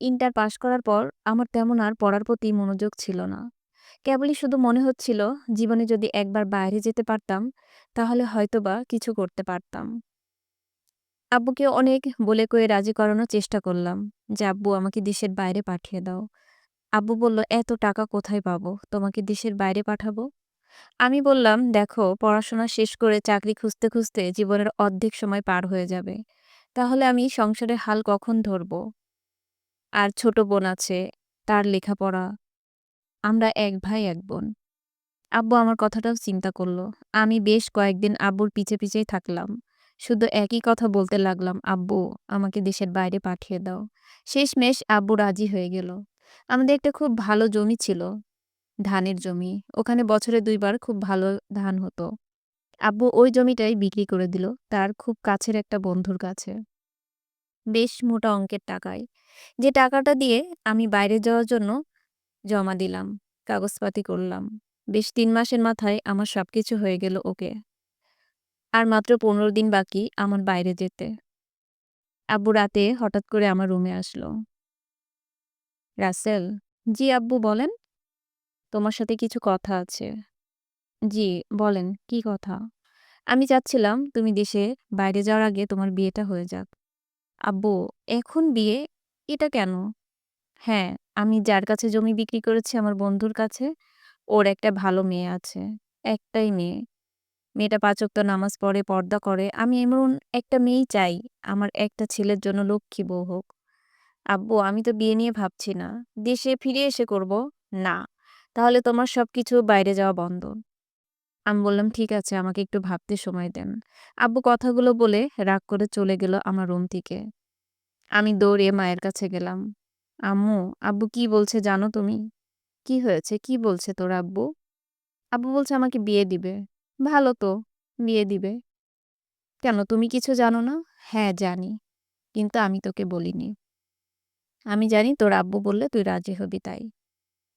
Inter পাশ করার পর আমার তেমন আর পড়ার প্রতি মনোযোগ ছিল না। কেবলই শুধু মনে হচ্ছিল জীবনে যদি একবার বাইরে যেতে পারতাম তাহলে হয়তোবা কিছু করতে পারতাম। আব্বুকে অনেক বলে কয়ে রাজি করানোর চেষ্টা করলাম যে, "আব্বু আমাকে দেশের বাইরে পাঠিয়ে দাও।" আব্বু বলল, "এত টাকা কোথায় পাবো? তোমাকে দেশের বাইরে পাঠাবো?" আমি বললাম, "দেখো পড়াশোনা শেষ করে চাকরি খুঁজতে, খুঁজতে জীবনের অর্ধেক সময় পার হয়ে যাবে। তাহলে আমি সংসারের হাল কখন ধরবো? আর ছোট বোন আছে, তার লেখাপড়া। আমরা এক ভাই এক বোন।" আব্বু আমার কথাটাও চিন্তা করল। আমি বেশ কয়েকদিন আব্বুর পিছে, পিছেই থাকলাম। শুধু একই কথা বলতে লাগলাম, "আব্বু আমাকে দেশের বাইরে পাঠিয়ে দাও।" শেষমেশ আব্বু রাজি হয়ে গেল। আমাদের একটা খুব ভালো জমি ছিল, ধানের জমি। ওখানে বছরে দুইবার খুব ভালো ধান হতো। আব্বু ওই জমিটাই বিক্রি করে দিল তার খুব কাছের একটা বন্ধুর কাছে। বেশ মোটা অঙ্কের টাকায়। যে টাকাটা দিয়ে আমি বাইরে যাওয়ার জন্য জমা দিলাম, কাগজপাতি করলাম। বেশ তিন মাসের মাথায় আমার সব কিছু হয়ে গেল ওকে। আর মাত্র ১৫ দিন বাকি আমার বাইরে যেতে। আব্বু রাতে হঠাৎ করে আমার রুমে আসলো। "রাসেল" "জি আব্বু বলেন।" "তোমার সাথে কিছু কথা আছে।" "জি, বলেন কী কথা?" "আমি চাচ্ছিলাম তুমি দেশে বাইরে যাওয়ার আগে তোমার বিয়েটা হয়ে যাক।" "আব্বু এখন বিয়ে? এটা কেন?" "হ্যাঁ, আমি যার কাছে জমি বিক্রি করেছি আমার বন্ধুর কাছে, ওর একটা ভালো মেয়ে আছে। একটাই মেয়ে। মেয়েটা ৫ ওয়াক্ত নামাজ পড়ে, পর্দা করে। আমি এমন একটা মেয়েই চাই আমার একটা ছেলের জন্য লক্ষ্মী বউ হোক।" "আব্বু আমি তো বিয়ে নিয়ে ভাবছি না। দেশে ফিরে এসে করব।" "না, তাহলে তোমার সব কিছু বাইরে যাওয়া বন্ধ।" আমি বললাম, "ঠিক আছে আমাকে একটু ভাবতে সময় দেন।" আব্বু কথাগুলো বলে রাগ করে চলে গেল আমার রুম থেকে। আমি দৌড়ে মায়ের কাছে গেলাম। "আম্মু, আব্বু কী বলছে জানো তুমি?" "কী হয়েছে? কী বলছে তোর আব্বু?" "আব্বু বলছে আমাকে বিয়ে দিবে।" "ভালো তো, বিয়ে দিবে। কেন তুমি কিছু জানো না?" "হ্যাঁ জানি, কিন্তু আমি তোকে বলিনি। আমি জানি তোর আব্বু বললে তুই রাজি হবি তাই।"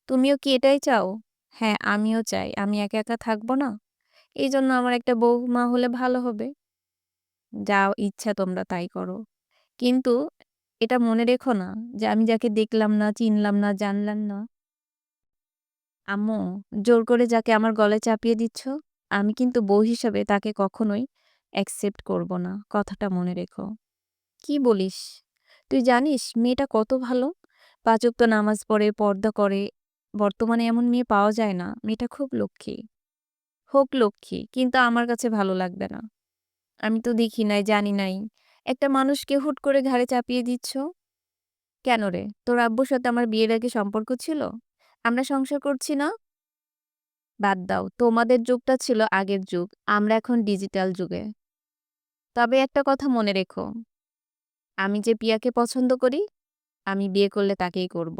"তুমিও কি এটাই চাও?" "হ্যাঁ, আমিও চাই। আমি একা, একা থাকব না? এইজন্য আমার একটা বউমা হলে ভালো হবে।" "যা ইচ্ছা তোমরা তাই করো। কিন্তু এটা মনে রেখো না যে আমি যাকে দেখলাম না, চিনলাম না, জানলাম না" "আম্মু, জোর করে যাকে আমার গলায় চাপিয়ে দিচ্ছ, আমি কিন্তু বউ হিসাবে তাকে কখনোই অ্যাকসেপ্ট করব না। কথাটা মনে রেখো।" "কী বলিস? তুই জানিস মেয়েটা কত ভালো? ৫ ওয়াক্ত নামাজ পড়ে, পর্দা করে। বর্তমানে এমন মেয়ে পাওয়া যায় না। মেয়েটা খুব লক্ষ্মী।" "হোক লক্ষ্মী, কিন্তু আমার কাছে ভালো লাগবে না। আমি তো দেখি নাই, জানি নাই। একটা মানুষকে হুট করে ঘাড়ে চাপিয়ে দিচ্ছ।" "কেন রে? তোর আব্বুর সাথে আমার বিয়ের আগে সম্পর্ক ছিল? আমরা সংসার করছি না?" "বাদ দাও, তোমাদের যুগটা ছিল আগের যুগ। আমরা এখন ডিজিটাল যুগে। তবে একটা কথা মনে রেখো, আমি যে পিয়াকে পছন্দ করি, আমি বিয়ে করলে তাকেই করব।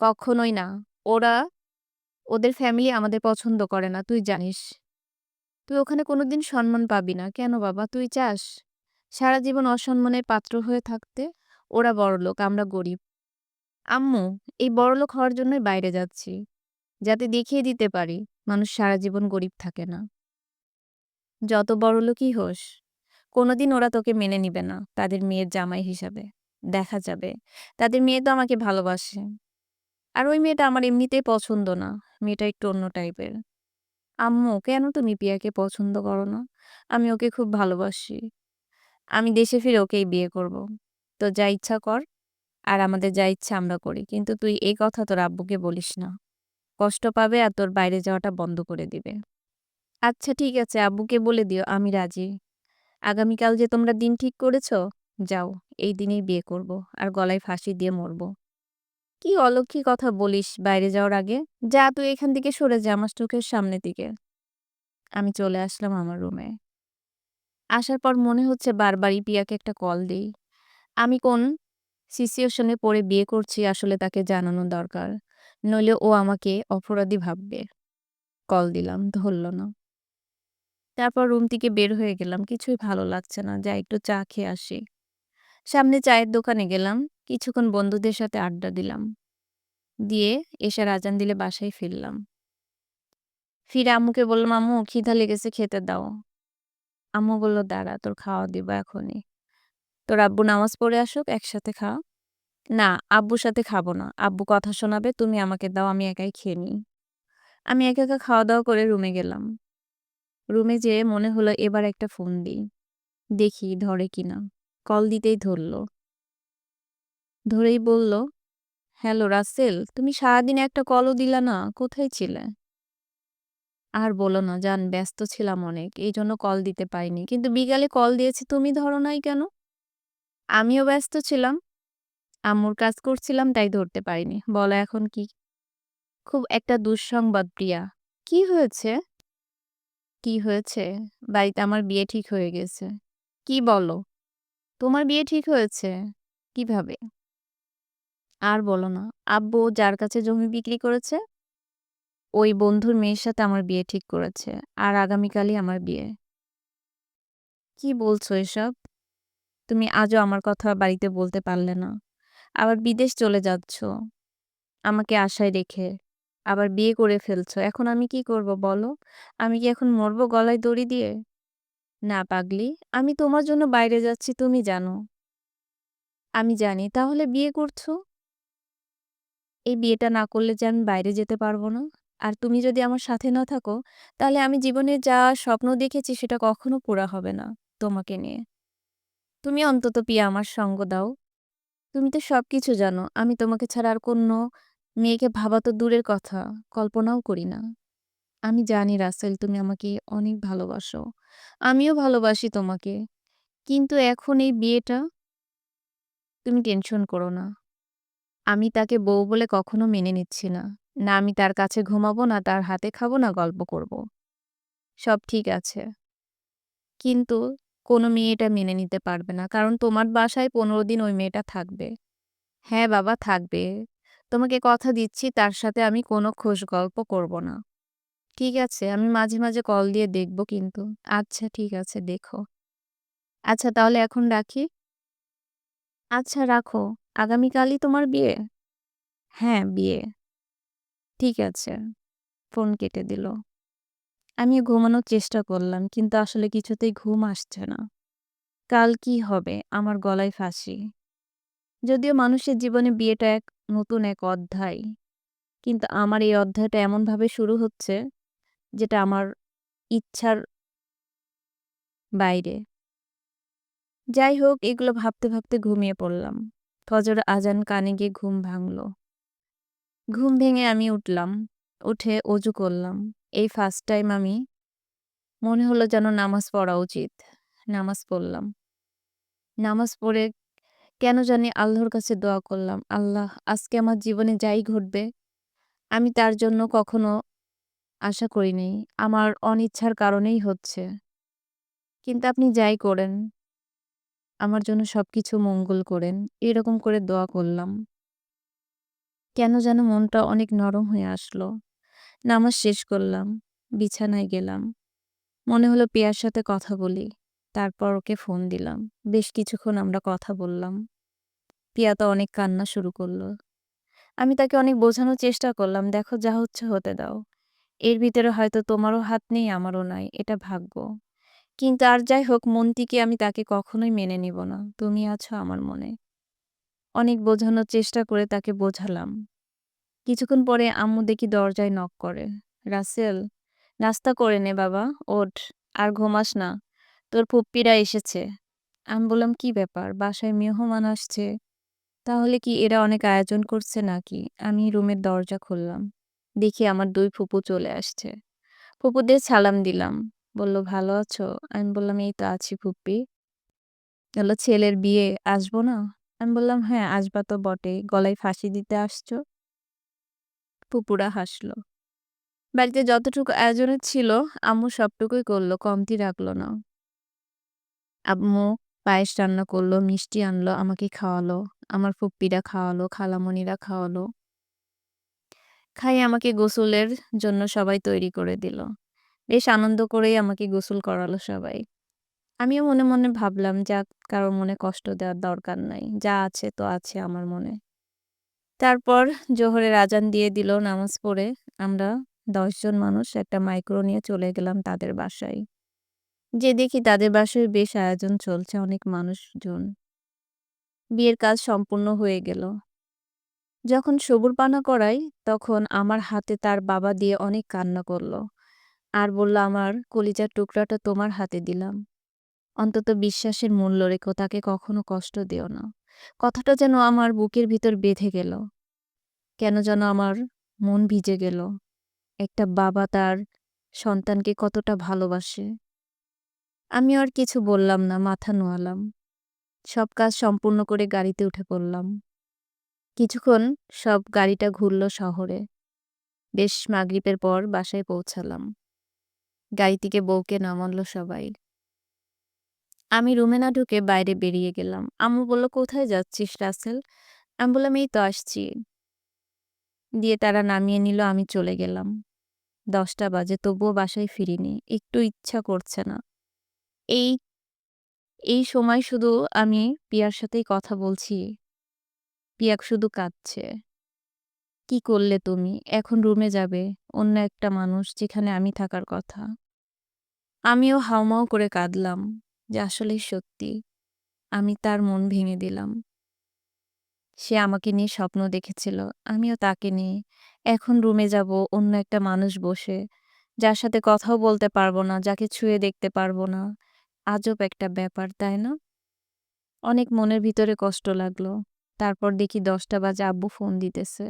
কখনোই না। ওরা ওদের ফ্যামিলি আমাদের পছন্দ করে না, তুই জানিস। তুই ওখানে কোনোদিন সম্মান পাবি না। কেন বাবা, তুই চাস সারা জীবন অসম্মানের পাত্র হয়ে থাকতে? ওরা বড়লোক, আমরা গরিব। আম্মু, এই বড়লোক হওয়ার জন্যই বাইরে যাচ্ছি। যাতে দেখিয়ে দিতে পারি মানুষ সারা জীবন গরিব থাকে না। যত বড়লোকই হোস, কোনোদিন ওরা তোকে মেনে নিবে না তাদের মেয়ের জামাই হিসাবে। দেখা যাবে তাদের মেয়ে তো আমাকে ভালোবাসে। আর ওই মেয়েটা আমার এমনিতেই পছন্দ না। মেয়েটা একটু অন্য টাইপের।" "আম্মু, কেন তুমি পিয়াকে পছন্দ করো না? আমি ওকে খুব ভালোবাসি। আমি দেশে ফিরে ওকেই বিয়ে করব। তো যা ইচ্ছা কর, আর আমাদের যা ইচ্ছা আমরা করি। কিন্তু তুই এই কথা তোর আব্বুকে বলিস না। কষ্ট পাবে আর তোর বাইরে যাওয়াটা বন্ধ করে দিবে।" "আচ্ছা ঠিক আছে, আব্বুকে বলে দিও আমি রাজি। আগামীকাল যে তোমরা দিন ঠিক করেছ, যাও এই দিনেই বিয়ে করব আর গলায় ফাঁসি দিয়ে মরব।" "কী অলক্ষী কথা বলিস বাইরে যাওয়ার আগে? যা তুই এখান থেকে সরে যা আমার চোখের সামনে দিকে আমি চলে আসলাম আমার রুমে। আসার পর মনে হচ্ছে বারবারই পিয়াকে একটা কল দিই আমি কোন সিচুয়েশনে পড়ে বিয়ে করছি আসলে তাকে জানানো দরকার। নইলে ও আমাকে অপরাধী ভাববে। কল দিলাম, ধরল না। তারপর রুম থেকে বের হয়ে গেলাম। কিছুই ভালো লাগছে না। যা একটু চা খেয়ে আসি। সামনে চায়ের দোকানে গেলাম। কিছুক্ষণ বন্ধুদের সাথে আড্ডা দিলাম। দিয়ে এসে রাজান দিলে বাসায় ফিরলাম। ফিরে আম্মুকে বললাম, "আম্মু খিদা লেগেছে খেতে দাও।" আম্মু বলল, "দাঁড়া তোর খাওয়া দিব এখনই। তোর আব্বু নামাজ পড়ে আসুক একসাথে খাও না, আব্বুর সাথে খাব না। আব্বু কথা শোনাবে, তুমি আমাকে দাও, আমি একাই খেয়ে নিই। আমি একা, একা খাওয়া-দাওয়া করে রুমে গেলাম। রুমে যেয়ে মনে হলো এবার একটা ফোন দিই। দেখি ধরে কিনা। কল দিতেই ধরল। ধরেই বলল, "হ্যালো রাসেল, তুমি সারাদিন একটা কলও দিলা না, কোথায় ছিলে?" আর বলো না জান, ব্যস্ত ছিলাম অনেক। এই জন্য কল দিতে পারিনি। কিন্তু বিকালে কল দিয়েছি, তুমি ধরো নাই কেন? আমিও ব্যস্ত ছিলাম। আম্মুর কাজ করছিলাম, তাই ধরতে পারিনি। বলো এখন কি? খুব একটা দুঃসংবাদ প্রিয়া। কি হয়েছে? কি হয়েছে? বাড়িতে আমার বিয়ে ঠিক হয়ে গেছে। কি বলো? তোমার বিয়ে ঠিক হয়েছে? কীভাবে? আর বলো না। আব্বু যার কাছে জমি বিক্রি করেছে, ওই বন্ধুর মেয়ের সাথে আমার বিয়ে ঠিক করেছে। আর আগামীকালই আমার বিয়ে। কি বলছো এসব? তুমি আজও আমার কথা বাড়িতে বলতে পারলে না। আবার বিদেশ চলে যাচ্ছ। আমাকে আশায় রেখে। আবার বিয়ে করে ফেলছো। এখন আমি কি করব বলো? আমি কি এখন মরবো গলায় দড়ি দিয়ে? না পাগলি, আমি তোমার জন্য বাইরে যাচ্ছি তুমি জানো। আমি জানি, তাহলে বিয়ে করছ? এই বিয়েটা না করলে যে আমি বাইরে যেতে পারব না? আর তুমি যদি আমার সাথে না থাকো, তাহলে আমি জীবনে যা স্বপ্ন দেখেছি সেটা কখনো পুরা হবে না তোমাকে নিয়ে। তুমি অন্তত পিয়া আমার সঙ্গ দাও। তুমি তো সব কিছু জানো। আমি তোমাকে ছাড়া আর কোনো মেয়েকে ভাবা তো দূরের কথা, কল্পনাও করি না। আমি জানি রাসেল তুমি আমাকে অনেক ভালোবাসো। আমিও ভালোবাসি তোমাকে। কিন্তু এখন এই বিয়েটা তুমি টেনশন করো না। আমি তাকে বউ বলে কখনো মেনে নিচ্ছি না। না আমি তার কাছে ঘুমাবো, না তার হাতে খাব, না গল্প করব। সব ঠিক আছে। কিন্তু কোনো মেয়ে এটা মেনে নিতে পারবে না। কারণ তোমার বাসায় ১৫ দিন ওই মেয়েটা থাকবে। হ্যাঁ বাবা থাকবে। তোমাকে কথা দিচ্ছি তার সাথে আমি কোনো খোশ গল্প করব না। ঠিক আছে, আমি মাঝে, মাঝে কল দিয়ে দেখব কিন্তু। আচ্ছা ঠিক আছে, দেখো। আচ্ছা তাহলে এখন রাখি? আচ্ছা রাখো। আগামীকালই তোমার বিয়ে? হ্যাঁ, বিয়ে। ঠিক আছে। ফোন কেটে দিল। আমি ঘুমানোর চেষ্টা করলাম, কিন্তু আসলে কিছুতেই ঘুম আসছে না। কাল কি হবে? আমার গলায় ফাঁসি। যদিও মানুষের জীবনে বিয়েটা এক নতুন এক অধ্যায়। কিন্তু আমার এই অধ্যায়টা এমনভাবে শুরু হচ্ছে, যেটা আমার ইচ্ছার বাইরে। যাই হোক, এগুলো ভাবতে, ভাবতে ঘুমিয়ে পড়লাম। ফজর আজান কানে গিয়ে ঘুম ভাঙল। ঘুম ভেঙে আমি উঠলাম। উঠে অজু করলাম। এই ফার্স্ট টাইম আমি মনে হলো যেন নামাজ পড়া উচিত। নামাজ পড়লাম। নামাজ পড়ে কেন জানি আল্লাহর কাছে দোয়া করলাম, "আল্লাহ আজকে আমার জীবনে যাই ঘটবে, আমি তার জন্য কখনো আশা করিনি। আমার অনিচ্ছার কারণেই হচ্ছে। কিন্তু আপনি যাই করেন, আমার জন্য সব কিছু মঙ্গল করেন।" এরকম করে দোয়া করলাম। কেন যেন মনটা অনেক নরম হয়ে আসলো। নামাজ শেষ করলাম। বিছানায় গেলাম। মনে হলো পিয়ার সাথে কথা বলি। তারপর ওকে ফোন দিলাম। বেশ কিছুক্ষণ আমরা কথা বললাম। পিয়া তো অনেক কান্না শুরু করল আমি তাকে অনেক বোঝানোর চেষ্টা করলাম, "দেখো যা হচ্ছে হতে দাও। এর ভিতরে হয়তো তোমারও হাত নেই, আমারও নাই। এটা ভাগ্য। কিন্তু আর যাই হোক মন থেকে আমি তাকে কখনোই মেনে নিব না। তুমি আছো আমার মনে।" অনেক বোঝানোর চেষ্টা করে তাকে বোঝালাম। কিছুক্ষণ পরে আম্মু দেখি দরজায় নক করে। "রাসেল, নাস্তা করে নে বাবা, ওঠ। আর ঘুমাস না। তোর ফুপ্পিরা এসেছে।" আমি বললাম, "কি ব্যাপার? বাসায় মেহমান আসছে। তাহলে কি এরা অনেক আয়োজন করছে নাকি?" আমি রুমের দরজা খুললাম। দেখি আমার দুই ফুপু চলে আসছে। ফুপুদের সালাম দিলাম। বলল, "ভালো আছো?" আমি বললাম, "এই তো আছি ফুপ্পি।" বলল "ছেলের বিয়ে, আসব না?" আমি বললাম, "হ্যাঁ, আসবা তো বটেই। গলায় ফাঁসি দিতে আসছো?" ফুপুরা হাসলো বাড়িতে যতটুকু আয়োজনের ছিল, আম্মু সবটুকুই করল কমতি রাখল না। আম্মু পায়েস রান্না করল মিষ্টি আনলো, আমাকে খাওয়ালো। আমার ফুপ্পিরা খাওয়ালো, খালামণিরা খাওয়ালো। খাইয়ে আমাকে গোসলের জন্য সবাই তৈরি করে দিল। বেশ আনন্দ করেই আমাকে গোসল করালো সবাই। আমিও মনে, মনে ভাবলাম, যাক কারও মনে কষ্ট দেওয়ার দরকার নাই। যা আছে তো আছে আমার মনে। তারপর জোহরের আজান দিয়ে দিল। নামাজ পড়ে আমরা দশজন মানুষ একটা মাইক্রো নিয়ে চলে গেলাম তাদের বাসায়। যে দেখি তাদের বাসায় বেশ আয়োজন চলছে, অনেক মানুষজন। বিয়ের কাজ সম্পূর্ণ হয়ে গেল। যখন সবুর পানা করাই, তখন আমার হাতে তার বাবা দিয়ে অনেক কান্না করল। আর বলল, "আমার কলিজার টুকরাটা তোমার হাতে দিলাম। অন্তত বিশ্বাসের মূল্য রেখো, তাকে কখনো কষ্ট দিও না।" কথাটা যেন আমার বুকের ভিতর বেঁধে গেল। কেন যেন আমার মন ভিজে গেল। একটা বাবা তার সন্তানকে কতটা ভালোবাসে। আমি আর কিছু বললাম না, মাথা নোয়ালাম। সব কাজ সম্পূর্ণ করে গাড়িতে উঠে পড়লাম। কিছুক্ষণ সব গাড়িটা ঘুরল শহরে। বেশ মাগরিবের পর বাসায় পৌঁছালাম। গাড়ি থেকে বউকে নামাল সবাই। আমি রুমে না ঢুকে বাইরে বেরিয়ে গেলাম। আম্মু বলল, "কোথায় যাচ্ছিস রাসেল?" আমি বললাম, "এই তো আসছি।" দিয়ে তারা নামিয়ে নিল, আমি চলে গেলাম। ১০টা বাজে তবুও বাসায় ফিরিনি। একটু ইচ্ছা করছে না। এই এই সময় শুধু আমি পিয়ার সাথেই কথা বলছি। পিয়া শুধু কাঁদছে। "কি করলে তুমি? এখন রুমে যাবে। অন্য একটা মানুষ, যেখানে আমি থাকার কথা।" আমিও হাওমাও করে কাঁদলাম যে আসলেই সত্যি। আমি তার মন ভেঙে দিলাম। সে আমাকে নিয়ে স্বপ্ন দেখেছিল, আমিও তাকে নিয়ে। এখন রুমে যাব অন্য একটা মানুষ বসে, যার সাথে কথাও বলতে পারব না, যাকে ছুঁয়ে দেখতে পারব না। আজব একটা ব্যাপার, তাই না? অনেক মনের ভিতরে কষ্ট লাগল। তারপর দেখি ১০টা বাজে আব্বু ফোন দিতেছে।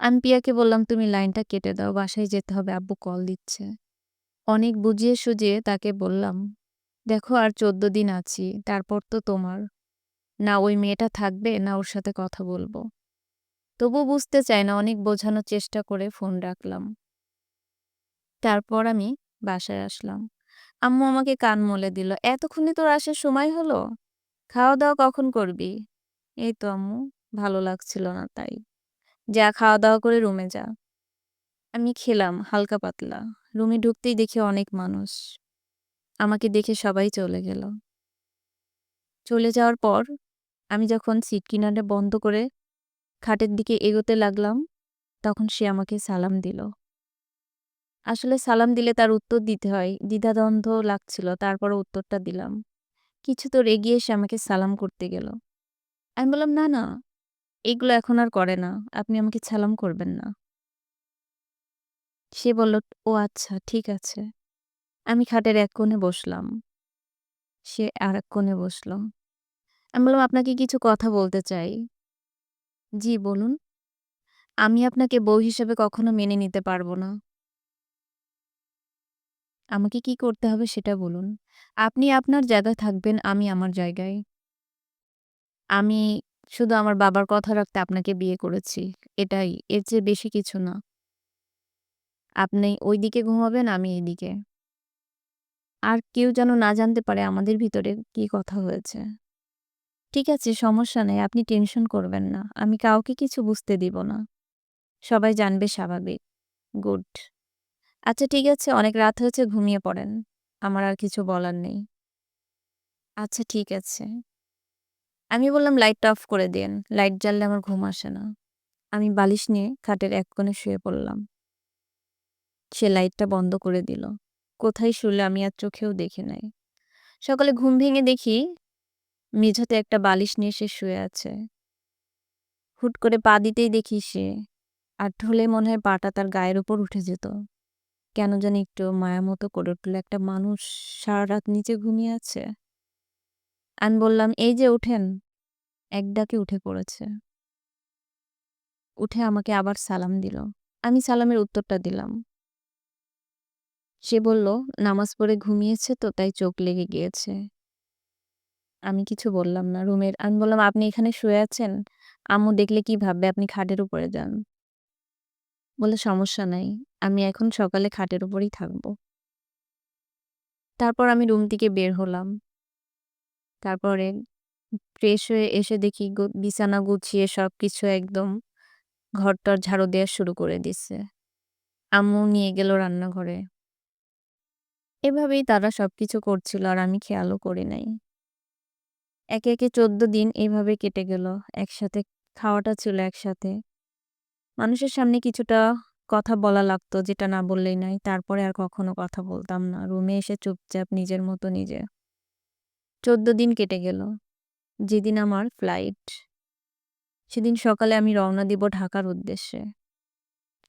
আমি পিয়াকে বললাম, "তুমি লাইনটা কেটে দাও, বাসায় যেতে হবে, আব্বু কল দিচ্ছে।" অনেক বুঝিয়ে সুঝিয়ে তাকে বললাম, "দেখো আর ১৪ দিন আছি, তারপর তো তোমার। না ওই মেয়েটা থাকবে, না ওর সাথে কথা বলব।" তবু বুঝতে চায় না, অনেক বোঝানোর চেষ্টা করে ফোন রাখলাম। তারপর আমি বাসায় আসলাম। আম্মু আমাকে কান মলে দিল, "এতক্ষণে তোর আসার সময় হলো? খাওয়া-দাওয়া কখন করবি?" এই তো আম্মু, ভালো লাগছিল না তাই। "যা খাওয়া-দাওয়া করে রুমে যা।" আমি খেলাম হালকা পাতলা। রুমে ঢুকতেই দেখি অনেক মানুষ। আমাকে দেখে সবাই চলে গেল। চলে যাওয়ার পর আমি যখন সিট কিনারে বন্ধ করে খাটের দিকে এগোতে লাগলাম, তখন সে আমাকে সালাম দিল। আসলে সালাম দিলে তার উত্তর দিতে হয়। দ্বিধাদ্বন্দ্ব লাগছিল, তারপর উত্তরটা দিলাম। কিছু দূর এগিয়ে সে আমাকে সালাম করতে গেল। আমি বললাম, "না, না, এগুলো এখন আর করে না। আপনি আমাকে ছালাম করবেন না।" সে বলল, "ও আচ্ছা, ঠিক আছে।" আমি খাটের এক কোণে বসলাম। সে আরেক কোণে বসল। আমি বললাম, "আপনাকে কিছু কথা বলতে চাই।" "জি, বলুন।" "আমি আপনাকে বউ হিসেবে কখনো মেনে নিতে পারব না।" "আমাকে কি করতে হবে সেটা বলুন।" "আপনি আপনার জায়গায় থাকবেন, আমি আমার জায়গায়। আমি শুধু আমার বাবার কথা রাখতে আপনাকে বিয়ে করেছি। এটাই, এর চেয়ে বেশি কিছু না। আপনি ওইদিকে ঘুমাবেন, আমি এদিকে। আর কেউ যেন না জানতে পারে আমাদের ভিতরে কি কথা হয়েছে।" "ঠিক আছে, সমস্যা নেই। আপনি টেনশন করবেন না। আমি কাউকে কিছু বুঝতে দিব না। সবাই জানবে স্বাভাবিক।" "গুড। আচ্ছা ঠিক আছে, অনেক রাত হয়েছে, ঘুমিয়ে পড়েন। আমার আর কিছু বলার নেই।" "আচ্ছা ঠিক আছে।" আমি বললাম, "লাইটটা অফ করে দিয়েন। লাইট জ্বাললে আমার ঘুম আসে না।" আমি বালিশ নিয়ে খাটের এক কোণে শুয়ে পড়লাম। সে লাইটটা বন্ধ করে দিল। কোথায় শুলে আমি আর চোখেও দেখি নাই। সকালে ঘুম ভেঙে দেখি মেঝেতে একটা বালিশ নিয়ে সে শুয়ে আছে। হুট করে পা দিতেই দেখি সে, আর ঢলে মনে হয় পাটা তার গায়ের উপর উঠে যেত। কেন জানি একটু মায়া মতো করে উঠল, একটা মানুষ সারারাত নিচে ঘুমিয়ে আছে। আমি বললাম, "এই যে উঠেন।" এক ডাকে উঠে পড়েছে। উঠে আমাকে আবার সালাম দিল। আমি সালামের উত্তরটা দিলাম। সে বলল, "নামাজ পড়ে ঘুমিয়েছে তো, তাই চোখ লেগে গিয়েছে।" আমি কিছু বললাম না। রুমের আমি বললাম, "আপনি এখানে শুয়ে আছেন? আম্মু দেখলে কি ভাববে? আপনি খাটের উপরে যান।" বলে "সমস্যা নাই। আমি এখন সকালে খাটের উপরেই থাকব।" তারপর আমি রুম থেকে বের হলাম। তারপরে ফ্রেশ হয়ে এসে দেখি বিছানা গুছিয়ে সবকিছু একদম ঘর-টর ঝাড়ু দেওয়া শুরু করে দিছে। আম্মু নিয়ে গেল রান্নাঘরে। এভাবেই তারা সবকিছু করছিল আর আমি খেয়ালও করি নাই। একে, একে ১৪ দিন এইভাবে কেটে গেল। একসাথে খাওয়াটা ছিল একসাথে। মানুষের সামনে কিছুটা কথা বলা লাগতো, যেটা না বললেই নাই। তারপরে আর কখনো কথা বলতাম না। রুমে এসে চুপচাপ নিজের মতো নিজে। ১৪ দিন কেটে গেল। যেদিন আমার ফ্লাইট। সেদিন সকালে আমি রওনা দিব ঢাকার উদ্দেশ্যে।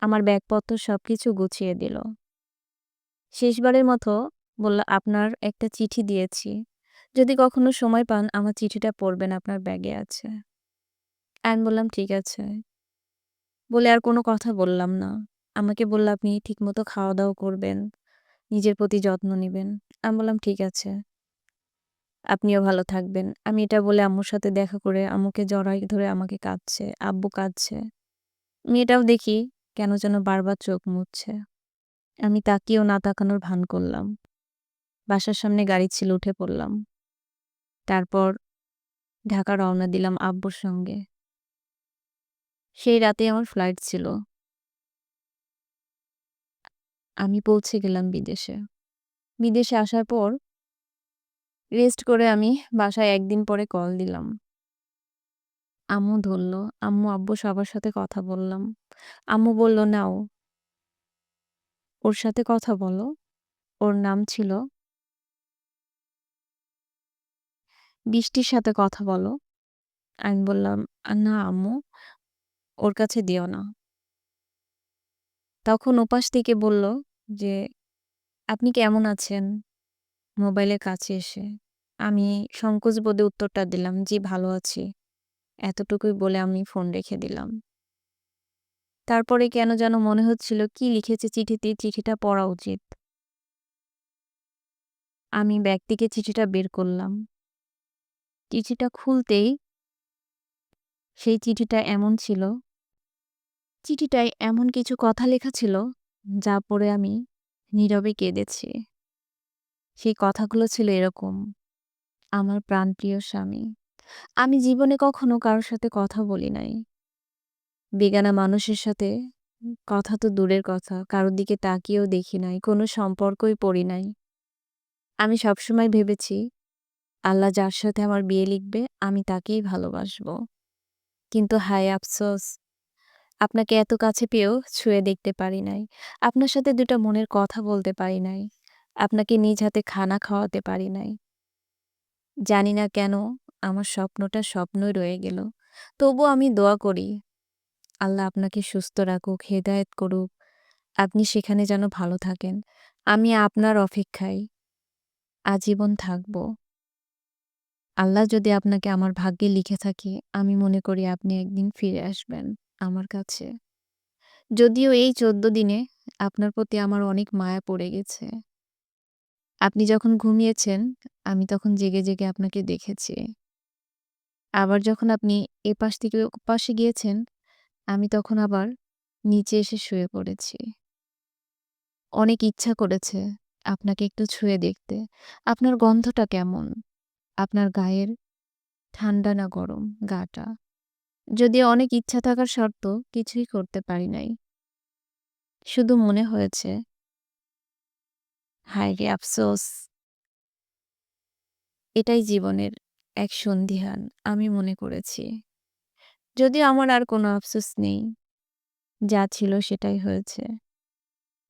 আমার ব্যাগপত্র সব কিছু গুছিয়ে দিল। শেষবারের মতো বলল, "আপনার একটা চিঠি দিয়েছি। যদি কখনো সময় পান আমার চিঠিটা পড়বেন আপনার ব্যাগে আছে।" আমি বললাম, "ঠিক আছে।" বলে আর কোনো কথা বললাম না। আমাকে বলল, "আপনি ঠিকমতো খাওয়া-দাওয়া করবেন, নিজের প্রতি যত্ন নেবেন আমি বললাম, "ঠিক আছে। আপনিও ভালো থাকবেন।" আমি এটা বলে আম্মুর সাথে দেখা করে আম্মুকে জড়ায় ধরে আমাকে কাঁদছে, আব্বু কাঁদছে। আমি এটাও দেখি কেন যেন বারবার চোখ মুছছে। আমি তাকিয়েও না তাকানোর ভান করলাম। বাসার সামনে গাড়ি ছিল উঠে পড়লাম। তারপর ঢাকা রওনা দিলাম আব্বুর সঙ্গে। সেই রাতেই আমার ফ্লাইট ছিল। আমি পৌঁছে গেলাম বিদেশে। বিদেশে আসার পর রেস্ট করে আমি বাসায় একদিন পরে কল দিলাম। আম্মু ধরল। আম্মু, আব্বু সবার সাথে কথা বললাম। আম্মু বলল, "নাও" ওর সাথে কথা বলো। ওর নাম ছিল বৃষ্টির সাথে কথা বলো। আমি বললাম, "না আম্মু, ওর কাছে দিও না।" তখন ওপাশ থেকে বলল যে, "আপনি কেমন আছেন?" মোবাইলের কাছে এসে। আমি সংকোচবোধে উত্তরটা দিলাম, "জি, ভালো আছি।" এতটুকুই বলে আমি ফোন রেখে দিলাম। তারপরে কেন যেন মনে হচ্ছিল কি লিখেছে চিঠিতে, চিঠিটা পড়া উচিত। আমি ব্যাগ থেকে চিঠিটা বের করলাম। চিঠিটা খুলতেই সেই চিঠিটা এমন ছিল চিঠিটায় এমন কিছু কথা লেখা ছিল যা পড়ে আমি নীরবে কেঁদেছি। সেই কথাগুলো ছিল এরকম, "আমার প্রাণপ্রিয় স্বামী, আমি জীবনে কখনো কারোর সাথে কথা বলি নাই। বেগানা মানুষের সাথে কথা তো দূরের কথা, কারোর দিকে তাকিয়েও দেখি নাই, কোনো সম্পর্কই পড়ি নাই। আমি সবসময় ভেবেছি আল্লাহ যার সাথে আমার বিয়ে লিখবে আমি তাকেই ভালোবাসবো। কিন্তু হায় আফসোস আপনাকে এত কাছে পেয়েও ছুঁয়ে দেখতে পারি নাই। আপনার সাথে দুটা মনের কথা বলতে পারি নাই। আপনাকে নিজ হাতে খানা খাওয়াতে পারি নাই। জানি না কেন আমার স্বপ্নটা স্বপ্নই রয়ে গেল। তবুও আমি দোয়া করি আল্লাহ আপনাকে সুস্থ রাখুক, হেদায়েত করুক। আপনি সেখানে যেন ভালো থাকেন। আমি আপনার অপেক্ষায় আজীবন থাকব। আল্লাহ যদি আপনাকে আমার ভাগ্যে লিখে থাকে, আমি মনে করি আপনি একদিন ফিরে আসবেন আমার কাছে। যদিও এই ১৪ দিনে আপনার প্রতি আমার অনেক মায়া পড়ে গেছে। আপনি যখন ঘুমিয়েছেন, আমি তখন জেগে, জেগে আপনাকে দেখেছি। আবার যখন আপনি এপাশ থেকে ওপাশে গিয়েছেন, আমি তখন আবার নিচে এসে শুয়ে পড়েছি। অনেক ইচ্ছা করেছে আপনাকে একটু ছুঁয়ে দেখতে। আপনার গন্ধটা কেমন? আপনার গায়ের ঠান্ডা না গরম গাটা? যদিও অনেক ইচ্ছা থাকার সত্ত্বেও কিছুই করতে পারি নাই। শুধু মনে হয়েছে হায়রে আফসোস! এটাই জীবনের এক সন্ধিহান আমি মনে করেছি। যদিও আমার আর কোনো আফসোস নেই। যা ছিল সেটাই হয়েছে।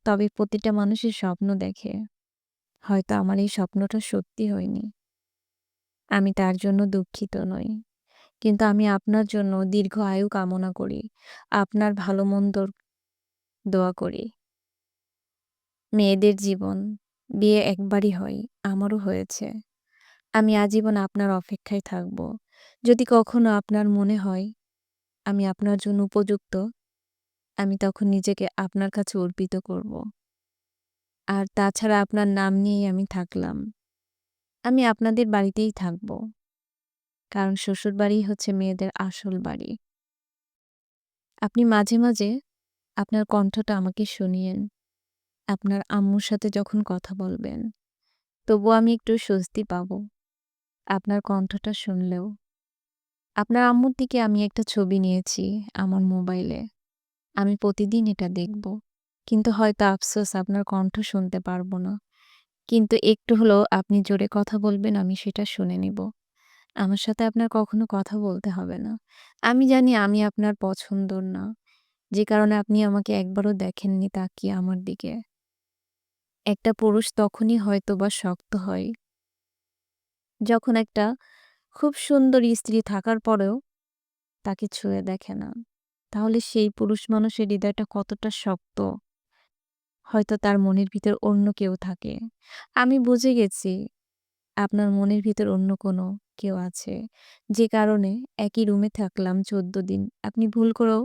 তবে প্রতিটা মানুষের স্বপ্ন দেখে। হয়তো আমার এই স্বপ্নটা সত্যি হয়নি। আমি তার জন্য দুঃখিত নই। কিন্তু আমি আপনার জন্য দীর্ঘ আয়ু কামনা করি। আপনার ভালো-মন্দর দোয়া করি। মেয়েদের জীবন, বিয়ে একবারই হয়, আমারও হয়েছে। আমি আজীবন আপনার অপেক্ষায় থাকব। যদি কখনো আপনার মনে হয় আমি আপনার জন্য উপযুক্ত, আমি তখন নিজেকে আপনার কাছে অর্পিত করব। আর তাছাড়া আপনার নাম নিয়েই আমি থাকলাম। আমি আপনাদের বাড়িতেই থাকব। কারণ শ্বশুরবাড়িই হচ্ছে মেয়েদের আসল বাড়ি। আপনি মাঝে, মাঝে আপনার কণ্ঠটা আমাকে শুনিয়েন। আপনার আম্মুর সাথে যখন কথা বলবেন, তবুও আমি একটু স্বস্তি পাব। আপনার কণ্ঠটা শুনলেও। আপনার আম্মুর দিকে আমি একটা ছবি নিয়েছি আমার মোবাইলে। আমি প্রতিদিন এটা দেখব। কিন্তু হয়তো আফসোস আপনার কণ্ঠ শুনতে পারব না। কিন্তু একটু হলেও আপনি জোরে কথা বলবেন আমি সেটা শুনে নিব। আমার সাথে আপনার কখনো কথা বলতে হবে না। আমি জানি আমি আপনার পছন্দর না। যে কারণে আপনি আমাকে একবারও দেখেননি তাকিয়ে আমার দিকে। একটা পুরুষ তখনই হয়তোবা শক্ত হয় যখন একটা খুব সুন্দর স্ত্রী থাকার পরেও তাকে ছুঁয়ে দেখে না। তাহলে সেই পুরুষ মানুষের হৃদয়টা কতটা শক্ত। হয়তো তার মনের ভিতর অন্য কেউ থাকে। আমি বুঝে গেছি আপনার মনের ভিতর অন্য কোনো কেউ আছে। যে কারণে একই রুমে থাকলাম ১৪ দিন। আপনি ভুল করেও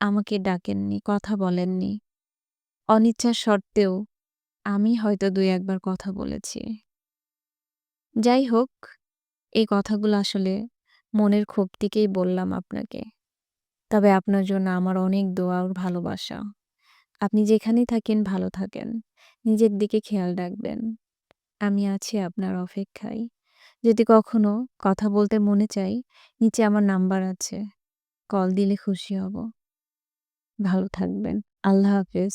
আমাকে ডাকেননি, কথা বলেননি। অনিচ্ছা সত্ত্বেও আমি হয়তো দুই একবার কথা বলেছি। যাই হোক, এই কথাগুলো আসলে মনের ক্ষোভ থেকেই বললাম আপনাকে। তবে আপনার জন্য আমার অনেক দোয়া আর ভালোবাসা। আপনি যেখানেই থাকেন ভালো থাকেন। নিজের দিকে খেয়াল রাখবেন। আমি আছি আপনার অপেক্ষায়। যদি কখনো কথা বলতে মনে চায়, নিচে আমার নাম্বার আছে। কল দিলে খুশি হব। ভালো থাকবেন। আল্লাহ হাফেজ।